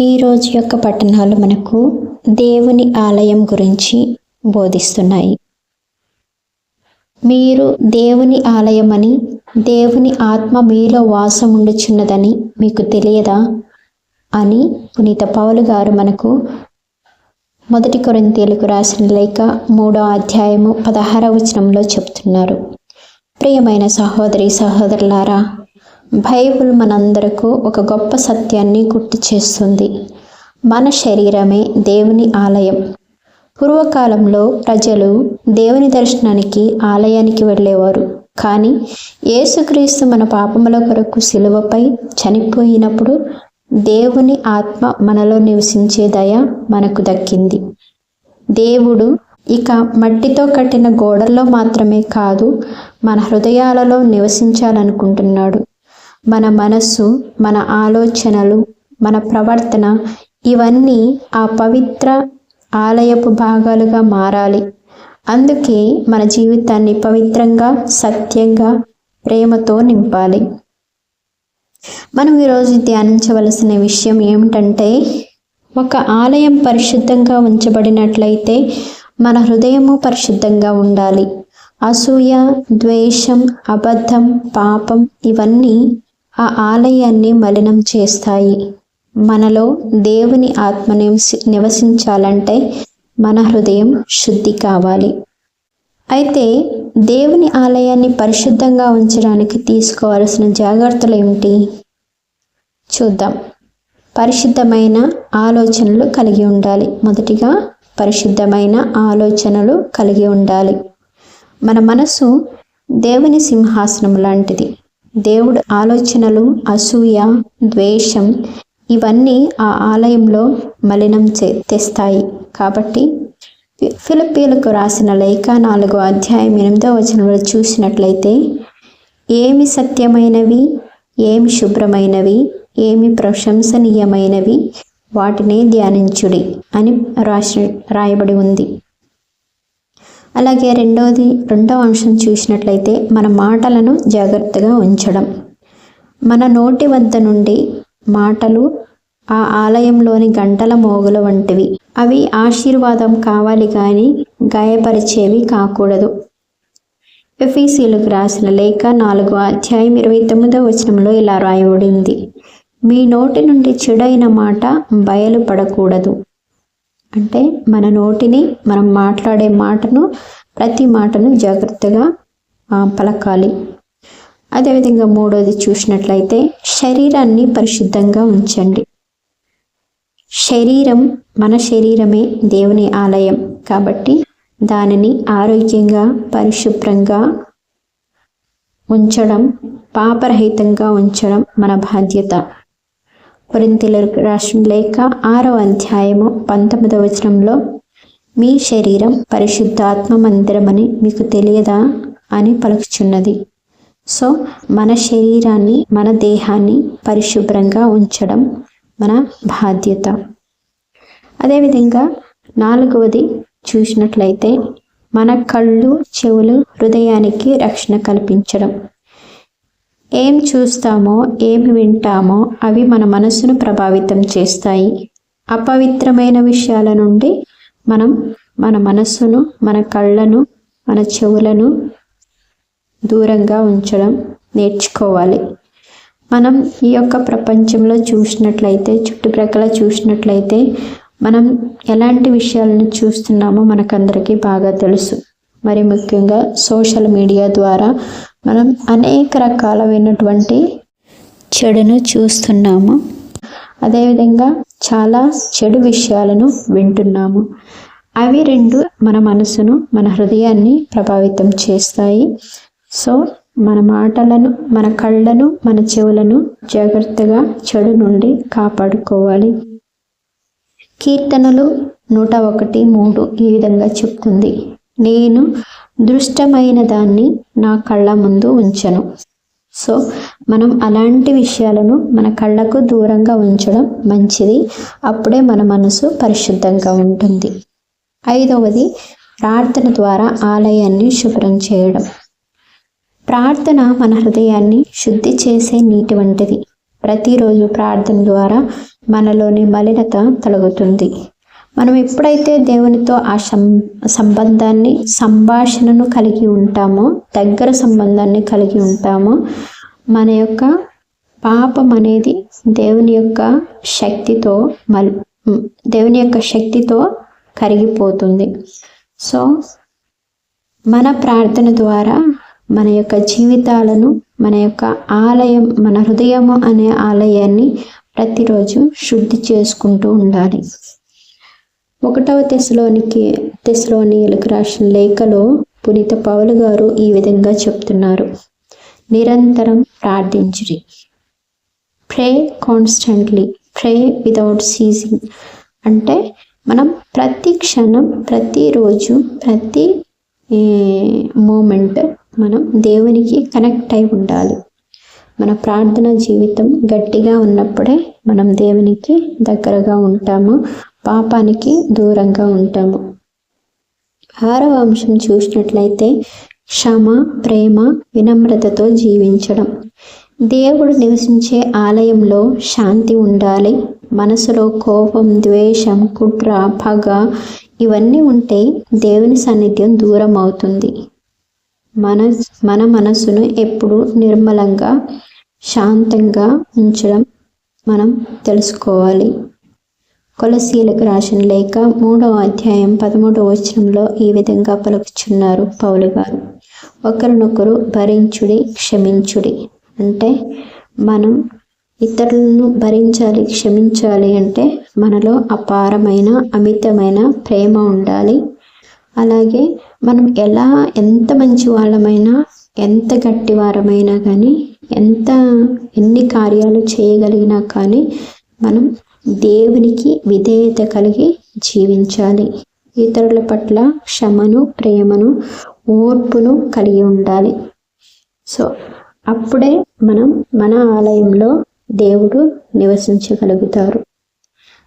ఈ రోజు యొక్క పట్టణాలు మనకు దేవుని ఆలయం గురించి బోధిస్తున్నాయి. మీరు దేవుని ఆలయమని దేవుని ఆత్మ మీలో వాసం ఉండుచున్నదని మీకు తెలియదా? అని పునీత పౌలు గారు మనకు మొదటి కొరింతీలకు రాసిన లేఖ మూడో అధ్యాయము పదహారవ వచనంలో చెప్తున్నారు. ప్రియమైన సహోదరి సహోదరులారా బైబిల్ మనందరకు ఒక గొప్ప సత్యాన్ని గుర్తు చేస్తుంది. మన శరీరమే దేవుని ఆలయం. పూర్వకాలంలో ప్రజలు దేవుని దర్శనానికి ఆలయానికి వెళ్ళేవారు. కానీ యేసుక్రీస్తు మన పాపముల కొరకు శిలువపై చనిపోయినప్పుడు దేవుని ఆత్మ మనలో నివసించే దయ మనకు దక్కింది. దేవుడు ఇక మట్టితో కట్టిన గోడల్లో మాత్రమే కాదు మన హృదయాలలో నివసించాలనుకుంటున్నాడు. మన మనస్సు మన ఆలోచనలు మన ప్రవర్తన ఇవన్నీ ఆ పవిత్ర ఆలయపు భాగాలుగా మారాలి. అందుకే మన జీవితాన్ని పవిత్రంగా సత్యంగా ప్రేమతో నింపాలి. మనం ఈరోజు ధ్యానించవలసిన విషయం ఏమిటంటే ఒక ఆలయం పరిశుద్ధంగా ఉంచబడినట్లయితే మన హృదయము పరిశుద్ధంగా ఉండాలి. అసూయ ద్వేషం అబద్ధం పాపం ఇవన్నీ ఆ ఆలయాన్ని మలినం చేస్తాయి. మనలో దేవుని ఆత్మ నివసి నివసించాలంటే మన హృదయం శుద్ధి కావాలి. అయితే దేవుని ఆలయాన్ని పరిశుద్ధంగా ఉంచడానికి తీసుకోవాల్సిన జాగ్రత్తలు ఏమిటి? చూద్దాం. పరిశుద్ధమైన ఆలోచనలు కలిగి ఉండాలి. మొదటిగా పరిశుద్ధమైన ఆలోచనలు కలిగి ఉండాలి. మన మనసు దేవుని సింహాసనం లాంటిది. దేవుడు ఆలోచనలు అసూయ ద్వేషం ఇవన్నీ ఆ ఆలయంలో మలినం చే తెస్తాయి. కాబట్టి ఫిలిపీలకు రాసిన లేఖ నాలుగో అధ్యాయం ఎనిమిదో వచనంలో చూసినట్లయితే ఏమి సత్యమైనవి ఏమి శుభ్రమైనవి ఏమి ప్రశంసనీయమైనవి వాటినే ధ్యానించుడి అని రాసి రాయబడి ఉంది. అలాగే రెండవది రెండవ అంశం చూసినట్లయితే మన మాటలను జాగ్రత్తగా ఉంచడం. మన నోటి వద్ద నుండి మాటలు ఆ ఆలయంలోని గంటల మోగుల వంటివి. అవి ఆశీర్వాదం కావాలి కానీ గాయపరిచేవి కాకూడదు. ఎఫీసీలకు రాసిన లేఖ నాలుగు అధ్యాయం ఇరవై తొమ్మిదో వచనంలో ఇలా రాయబడింది. మీ నోటి నుండి చెడైన మాట బయలుపడకూడదు. అంటే మన నోటిని మనం మాట్లాడే మాటను ప్రతి మాటను జాగ్రత్తగా పలకాలి. అదేవిధంగా మూడోది చూసినట్లయితే శరీరాన్ని పరిశుద్ధంగా ఉంచండి. శరీరం మన శరీరమే దేవుని ఆలయం. కాబట్టి దానిని ఆరోగ్యంగా పరిశుభ్రంగా ఉంచడం పాపరహితంగా ఉంచడం మన బాధ్యత. కొరింతలకు రాసిన లేఖ ఆరో అధ్యాయము పంతొమ్మిదవ వచనంలో మీ శరీరం పరిశుద్ధాత్మ మందిరమని మీకు తెలియదా? అని పలుకుచున్నది. సో మన శరీరాన్ని మన దేహాన్ని పరిశుభ్రంగా ఉంచడం మన బాధ్యత. అదేవిధంగా నాలుగవది చూసినట్లయితే మన కళ్ళు చెవులు హృదయానికి రక్షణ కల్పించడం. ఏం చూస్తామో ఏమి వింటామో అవి మన మనసును ప్రభావితం చేస్తాయి. అపవిత్రమైన విషయాల నుండి మనం మన మనస్సును మన కళ్ళను మన చెవులను దూరంగా ఉంచడం నేర్చుకోవాలి. మనం ఈ యొక్క ప్రపంచంలో చూసినట్లయితే చుట్టుప్రక్కల చూసినట్లయితే మనం ఎలాంటి విషయాలను చూస్తున్నామో మనకందరికీ బాగా తెలుసు. మరి ముఖ్యంగా సోషల్ మీడియా ద్వారా మనం అనేక రకాలైనటువంటి చెడును చూస్తున్నాము. అదేవిధంగా చాలా చెడు విషయాలను వింటున్నాము. అవి రెండు మన మనసును మన హృదయాన్ని ప్రభావితం చేస్తాయి. సో మన మాటలను మన కళ్ళను మన చెవులను జాగ్రత్తగా చెడు నుండి కాపాడుకోవాలి. కీర్తనలు నూట ఒకటి మూడు ఈ విధంగా చెప్తుంది. నేను దృష్టమైన దాన్ని నా కళ్ళ ముందు ఉంచను. సో మనం అలాంటి విషయాలను మన కళ్ళకు దూరంగా ఉంచడం మంచిది. అప్పుడే మన మనసు పరిశుద్ధంగా ఉంటుంది. ఐదవది ప్రార్థన ద్వారా ఆలయాన్ని శుభ్రం చేయడం. ప్రార్థన మన హృదయాన్ని శుద్ధి చేసే నీటి వంటిది. ప్రతిరోజు ప్రార్థన ద్వారా మనలోని మలినత తొలగుతుంది. మనం ఎప్పుడైతే దేవునితో ఆ సంబంధాన్ని సంభాషణను కలిగి ఉంటామో దగ్గర సంబంధాన్ని కలిగి ఉంటామో మన యొక్క పాపం అనేది దేవుని యొక్క శక్తితో మల్ దేవుని యొక్క శక్తితో కరిగిపోతుంది. సో మన ప్రార్థన ద్వారా మన యొక్క జీవితాలను మన యొక్క ఆలయం మన హృదయము అనే ఆలయాన్ని ప్రతిరోజు శుద్ధి చేసుకుంటూ ఉండాలి. ఒకటవ తెశలోనికి తెశలోనియలకు రాసిన లేఖలో పునీత పౌలు గారు ఈ విధంగా చెప్తున్నారు. నిరంతరం ప్రార్థించుడి. Pray constantly pray without ceasing అంటే మనం ప్రతి క్షణం ప్రతిరోజు ప్రతి మూమెంట్ మనం దేవునికి కనెక్ట్ అయి ఉండాలి. మన ప్రార్థన జీవితం గట్టిగా ఉన్నప్పుడే మనం దేవునికి దగ్గరగా ఉంటాము. పాపానికి దూరంగా ఉంటాము. ఆరవ అంశం చూసినట్లయితే క్షమ ప్రేమ వినమ్రతతో జీవించడం. దేవుడు నివసించే ఆలయంలో శాంతి ఉండాలి. మనసులో కోపం ద్వేషం కుట్ర పగ ఇవన్నీ ఉంటే దేవుని సాన్నిధ్యం దూరం అవుతుంది. మన మన మనసును ఎప్పుడు నిర్మలంగా శాంతంగా ఉంచడం మనం తెలుసుకోవాలి. కొలసీలకు రాసిన లేక మూడవ అధ్యాయం పదమూడవ వచనంలో ఈ విధంగా పలుకుచున్నారు పౌలు గారు. ఒకరినొకరు భరించుడి క్షమించుడి. అంటే మనం ఇతరులను భరించాలి క్షమించాలి అంటే మనలో అపారమైన అమితమైన ప్రేమ ఉండాలి. అలాగే మనం ఎలా ఎంత మంచి వాళ్ళమైనా ఎంత గట్టివారమైనా కానీ ఎంత ఎన్ని కార్యాలు చేయగలిగినా కానీ మనం దేవునికి విధేయత కలిగి జీవించాలి. ఇతరుల పట్ల క్షమను ప్రేమను ఓర్పును కలిగి ఉండాలి. సో అప్పుడే మనం మన ఆలయంలో దేవుడు నివసించగలుగుతారు.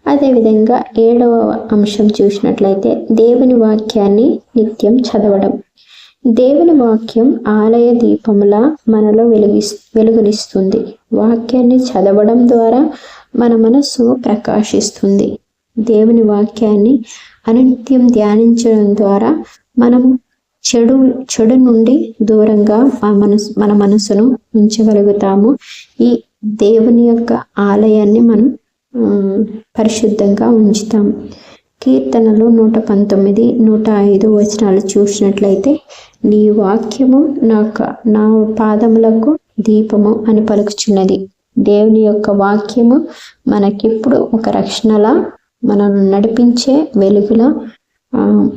అదేవిధంగా ఏడవ అంశం చూసినట్లయితే దేవుని వాక్యాన్ని నిత్యం చదవడం. దేవుని వాక్యం ఆలయ దీపముల మనలో వెలుగి వెలుగునిస్తుంది. వాక్యాన్ని చదవడం ద్వారా మన మనస్సు ప్రకాశిస్తుంది. దేవుని వాక్యాన్ని అనిత్యం ధ్యానించడం ద్వారా మనం చెడు చెడు నుండి దూరంగా మన మనసు మన మనసును ఉంచగలుగుతాము. ఈ దేవుని యొక్క ఆలయాన్ని మనం పరిశుద్ధంగా ఉంచుతాం. కీర్తనలు నూట పంతొమ్మిది నూట ఐదు వచనాలు చూసినట్లయితే నీ వాక్యము నాకు నా పాదములకు దీపము అని పలుకుచున్నది. దేవుని యొక్క వాక్యము మనకిప్పుడు ఒక రక్షణలా మనను నడిపించే వెలుగులా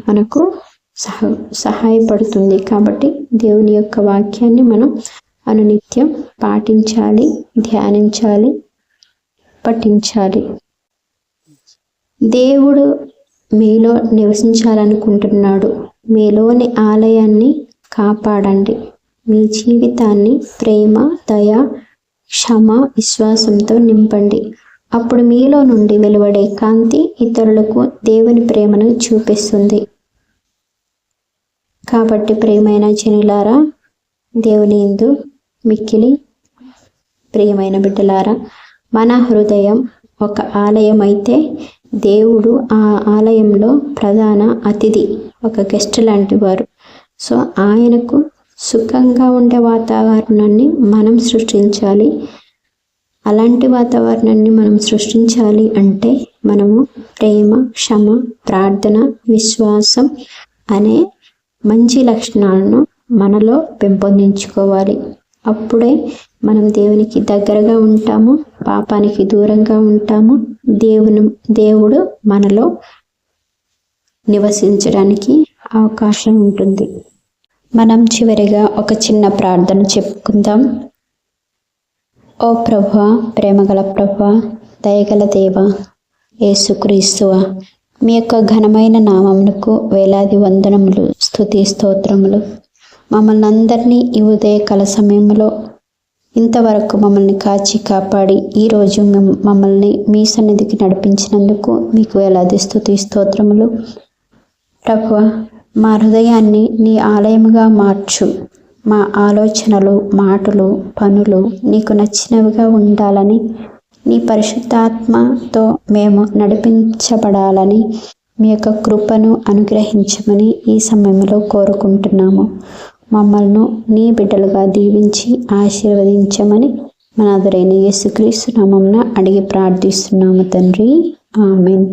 మనకు సహ సహాయపడుతుంది. కాబట్టి దేవుని యొక్క వాక్యాన్ని మనం అనునిత్యం పాటించాలి ధ్యానించాలి పఠించాలి. దేవుడు మీలో నివసించాలనుకుంటున్నాడు. మీలోని ఆలయాన్ని కాపాడండి. మీ జీవితాన్ని ప్రేమ దయ క్షమ విశ్వాసంతో నింపండి. అప్పుడు మీలో నుండి వెలువడే కాంతి ఇతరులకు దేవుని ప్రేమను చూపిస్తుంది. కాబట్టి ప్రియమైన జనులారా దేవుని ఇందు మిక్కిలి ప్రియమైన బిడ్డలారా మన హృదయం ఒక ఆలయం అయితే దేవుడు ఆ ఆలయంలో ప్రధాన అతిథి ఒక గెస్ట్ లాంటి వారు. సో ఆయనకు సుఖంగా ఉండే వాతావరణాన్ని మనం సృష్టించాలి. అలాంటి వాతావరణాన్ని మనం సృష్టించాలి అంటే మనము ప్రేమ క్షమ ప్రార్థన విశ్వాసం అనే మంచి లక్షణాలను మనలో పెంపొందించుకోవాలి. అప్పుడే మనం దేవునికి దగ్గరగా ఉంటాము పాపానికి దూరంగా ఉంటాము. దేవుని దేవుడు మనలో నివసించడానికి అవకాశం ఉంటుంది. మనం చివరిగా ఒక చిన్న ప్రార్థన చెప్పుకుందాం. ఓ ప్రభా ప్రేమగల ప్రభా దయగల దేవ యేసుక్రీస్తువ మీ యొక్క ఘనమైన నామమునకు వేలాది వందనములు స్థుతి స్తోత్రములు. మమ్మల్ని అందరినీ ఈ ఉదయకాల సమయంలో ఇంతవరకు మమ్మల్ని కాచి కాపాడి ఈరోజు మమ్మల్ని మీ సన్నిధికి నడిపించినందుకు మీకు వేలాది స్థుతి స్తోత్రములు. ప్రభు మా హృదయాన్ని నీ ఆలయముగా మార్చు. మా ఆలోచనలు మాటలు పనులు నీకు నచ్చినవిగా ఉండాలని నీ పరిశుద్ధాత్మతో మేము నడిపించబడాలని మీ యొక్క కృపను అనుగ్రహించమని ఈ సమయంలో కోరుకుంటున్నాము. మమ్మల్ని నీ బిడ్డలుగా దీవించి ఆశీర్వదించమని మన అదురైన యేసుక్రీస్తు నామంన అడిగి ప్రార్థిస్తున్నాము తండ్రి. ఆమెన్.